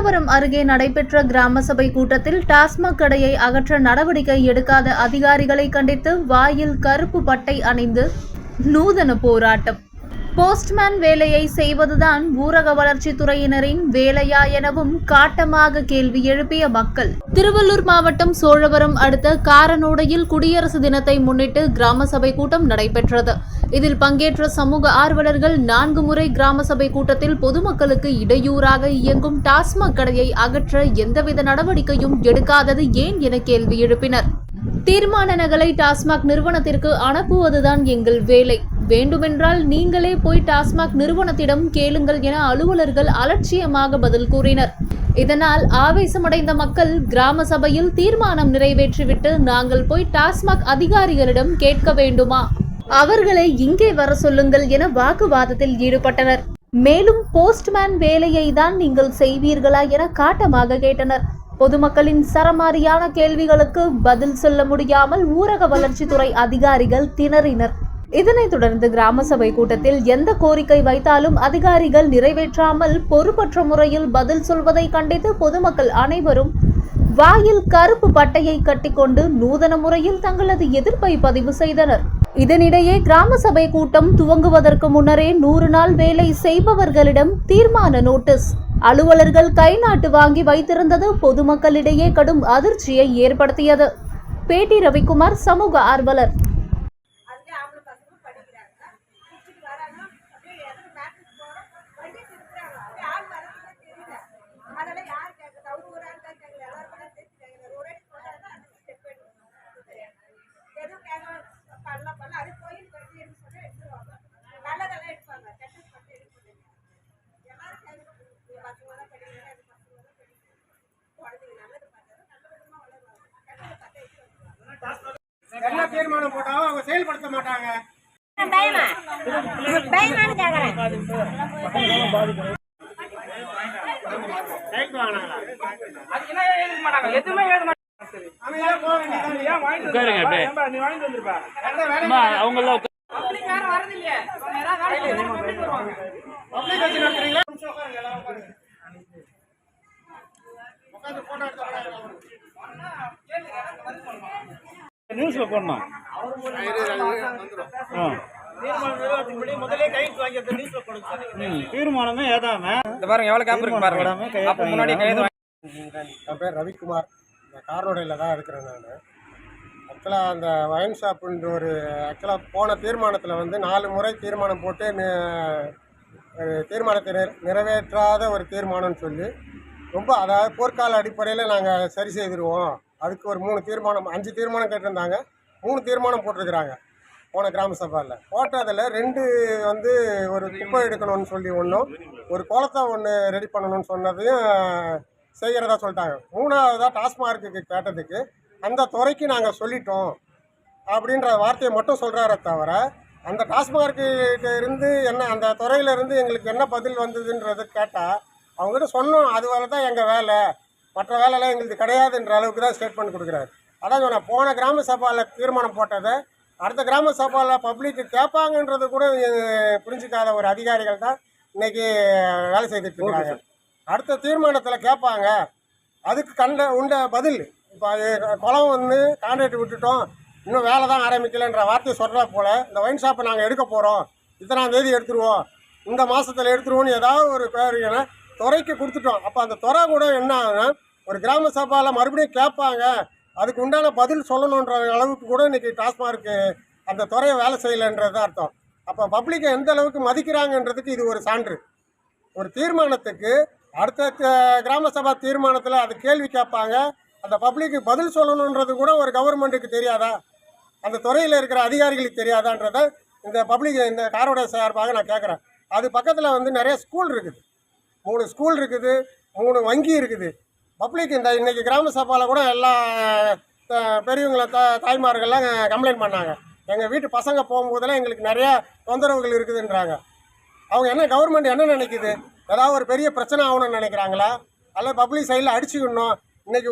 சோழவரம் அருகே நடைபெற்ற கிராம சபை கூட்டத்தில் டாஸ்மாக் கடையை அகற்ற நடவடிக்கை எடுக்காத அதிகாரிகளை கண்டித்து வாயில் கருப்பு பட்டை அணிந்து நூதன போராட்டம். போஸ்ட்மேன் வேலையை செய்வதுதான் ஊரக வளர்ச்சி துறையினரின் வேலையா எனவும் காட்டமாக கேள்வி எழுப்பிய மக்கள். திருவள்ளூர் மாவட்டம் சோழவரம் அடுத்த காரனோடையில் குடியரசு தினத்தை முன்னிட்டு கிராம சபை கூட்டம் நடைபெற்றது. இதில் பங்கேற்ற சமூக ஆர்வலர்கள் நான்கு முறை கிராம சபை கூட்டத்தில் பொதுமக்களுக்கு இடையூறாக இயங்கும் டாஸ்மாக் கடையை அகற்ற எந்தவித நடவடிக்கையும் எடுக்காதது ஏன் என கேள்வி எழுப்பினர். தீர்மான நகலை டாஸ்மாக் நிறுவனத்திற்கு அனுப்புவதுதான் எங்கள் வேலை. வேண்டுமென்றால் நீங்களே போய் டாஸ்மாக் நிறுவனத்திடம் கேளுங்கள் என அலுவலர்கள் அலட்சியமாக பதில் கூறினர். இதனால் ஆவேசமடைந்த மக்கள் கிராம சபையில் தீர்மானம் நிறைவேற்றிவிட்டு நாங்கள் போய் டாஸ்மாக் அதிகாரிகளிடம் கேட்க வேண்டுமா? அவர்களை இங்கே வர சொல்லுங்கள் என வாக்குவாதத்தில் ஈடுபட்டனர். மேலும் போஸ்ட்மேன் வேலையை தான் நீங்கள் செய்வீர்களா என காட்டமாக கேட்டனர். பொதுமக்களின் சரமாரியான கேள்விகளுக்கு பதில் சொல்ல முடியாமல் ஊரக வளர்ச்சித்துறை அதிகாரிகள் திணறினர். இதனைத் தொடர்ந்து கிராம சபை கூட்டத்தில் எந்த கோரிக்கை வைத்தாலும் அதிகாரிகள் நிறைவேற்றாமல் பொறுப்பற்ற முறையில் பதில் சொல்வதை கண்டித்து பொதுமக்கள் அனைவரும் வாயில் கருப்பு பட்டையை கட்டிக்கொண்டு நூதன முறையில் தங்களது எதிர்ப்பை பதிவு செய்தனர். இதனிடையே கிராம சபை கூட்டம் துவங்குவதற்கு முன்னரே நூறு நாள் வேலை செய்பவர்களிடம் தீர்மான நோட்டீஸ். அலுவலர்கள் கை நாட்டு வாங்கி வைத்திருந்தது பொதுமக்களிடையே கடும் அதிர்ச்சியை ஏற்படுத்தியது. பேட்டி ரவிக்குமார் சமூக ஆர்வலர். என்ன தீர்மானம் போட்டாலும் அவங்க செயல்படுத்த மாட்டாங்க. பயமா? பயமானு கேக்குறேன். ரைட் வாங்கினாங்களா அதுக்கு என்ன எழுத மாட்டாங்க? எதுவுமே எழுத மாட்டாங்க. அமைதியா போக வேண்டியதானே. ஏன் வாங்கிட்டு உட்காருங்க அப்படியே. வந்திருப்பா? நீ வாங்கிட்டு வந்திருப்பா? எந்த வேலை அம்மா அவங்கெல்லாம் உட்கா- பப்ளிக் யாரும் வரது இல்லையே அவங்க ஏதாவது வேலை செஞ்சு பப்ளிக் வருவாங்க. பப்ளிக் வச்சு நடத்துறீங்களா? நிமிஷம் உட்காருங்க, எல்லாரும் உட்காருங்க. உட்கார்ந்து photo எடுத்து. நியூஸ்ல போடணும். ஆ. தீர்மானமே ஏதாம? இந்த பாருங்க எவ்வளவு கேப் இருக்கு போடாம பாருங்க கையெழுத்து அப்ப முன்னாடி கையெழுத்து என் பேர் ரவிக்குமார். இந்த கார்ரோடையில் தான் இருக்கிறேன் நான். ஆக்சுவலாக அந்த ஒயின் ஷாப்புன்ற ஒரு ஆக்சுவலாக போன தீர்மானத்தில் வந்து நாலு முறை தீர்மானம் போட்டு தீர்மானத்தை நிற- நிறைவேற்றாத ஒரு தீர்மானம்னு சொல்லி ரொம்ப அதாவது போர்க்கால அடிப்படையில் நாங்கள் சரி செய்திருவோம். அதுக்கு ஒரு மூணு தீர்மானம் அஞ்சு தீர்மானம் கேட்டிருந்தாங்க. மூணு தீர்மானம் போட்டிருக்கிறாங்க போன கிராம சபாவில் போட்டதில் ரெண்டு வந்து ஒரு குப்பை எடுக்கணும்னு சொல்லி ஒன்றும் ஒரு குளத்தை ஒன்று ரெடி பண்ணணும்னு சொன்னதையும் செய்கிறதா சொல்லிட்டாங்க. மூணாவதாக டாஸ்மார்க்கு கேட்டதுக்கு அந்த துறைக்கு நாங்கள் சொல்லிட்டோம் அப்படின்ற வார்த்தையை மட்டும் சொல்கிறாரே தவிர அந்த டாஸ்மார்க்கிட்ட இருந்து என்ன அந்த துறையிலேருந்து எங்களுக்கு என்ன பதில் வந்ததுன்றது கேட்டால் அவங்ககிட்ட சொன்னோம். அது வரை தான் எங்கள் வேலை. மற்ற வேலைலாம் எங்களுக்கு கிடையாதுன்ற அளவுக்கு தான் ஸ்டேட்மெண்ட் கொடுக்குறாரு. அதான் சொன்னேன் போன கிராம சபாவில் தீர்மானம் போட்டதை அடுத்த கிராம சபாவில் பப்ளிக்கு கேட்பாங்கன்றது கூட புரிஞ்சுக்காத ஒரு அதிகாரிகள் தான் இன்னைக்கு வேலை செய்துட்டு இருக்காங்க அடுத்த தீர்மானத்தில் கேட்பாங்க. அதுக்கு கண்ட உண்ட பதில். இப்போ குளம் வந்து கான்ட்ராக்ட் விட்டுட்டோம். இன்னும் வேலை தான் ஆரம்பிக்கலைன்ற வார்த்தையை சொல்கிறா போல் இந்த ஒயின் ஷாப்பை நாங்கள் எடுக்க போகிறோம் இத்தனாம் தேதி எடுத்துருவோம். இந்த மாதத்தில் எடுத்துருவோம்னு ஏதாவது ஒரு பேர் ஏன்னா துறைக்கு கொடுத்துட்டோம். அப்போ அந்த துறை கூட என்ன ஆகும் ஒரு கிராம சபாவில் மறுபடியும் கேட்பாங்க. அதுக்கு உண்டான பதில் சொல்லணுன்ற அளவுக்கு கூட இன்னைக்கு டாஸ்மார்க்கு அந்த துறையை வேலை செய்யலைன்றது தான் அர்த்தம். அப்போ பப்ளிக்கை எந்த அளவுக்கு மதிக்கிறாங்கன்றதுக்கு இது ஒரு சான்று. ஒரு தீர்மானத்துக்கு அடுத்த கிராம சபா தீர்மானத்தில் அது கேள்வி கேட்பாங்க. அந்த பப்ளிக்கு பதில் சொல்லணுன்றது கூட ஒரு கவர்மெண்ட்டுக்கு தெரியாதா? அந்த துறையில் இருக்கிற அதிகாரிகளுக்கு தெரியாதான்றத இந்த பப்ளிக் இந்த காரோட சார்பாக நான் கேட்குறேன். அது பக்கத்தில் வந்து நிறைய ஸ்கூல் இருக்குது. மூணு ஸ்கூல் இருக்குது மூணு வங்கி இருக்குது. பப்ளிக் இந்த இன்றைக்கி கிராம சபாவில் கூட எல்லா பெரியவங்கள த தாய்மார்கள்லாம் கம்ப்ளைண்ட் பண்ணாங்க. எங்கள் வீட்டு பசங்க போகும்போதெல்லாம் எங்களுக்கு நிறையா தொந்தரவுகள் இருக்குதுன்றாங்க. அவங்க என்ன கவர்மெண்ட் என்ன நினைக்குது? ஏதாவது ஒரு பெரிய பிரச்சனை ஆகணும்னு நினைக்கிறாங்களா? அல்ல பப்ளிக் சைடில் அடிச்சுக்கணும். இன்றைக்கி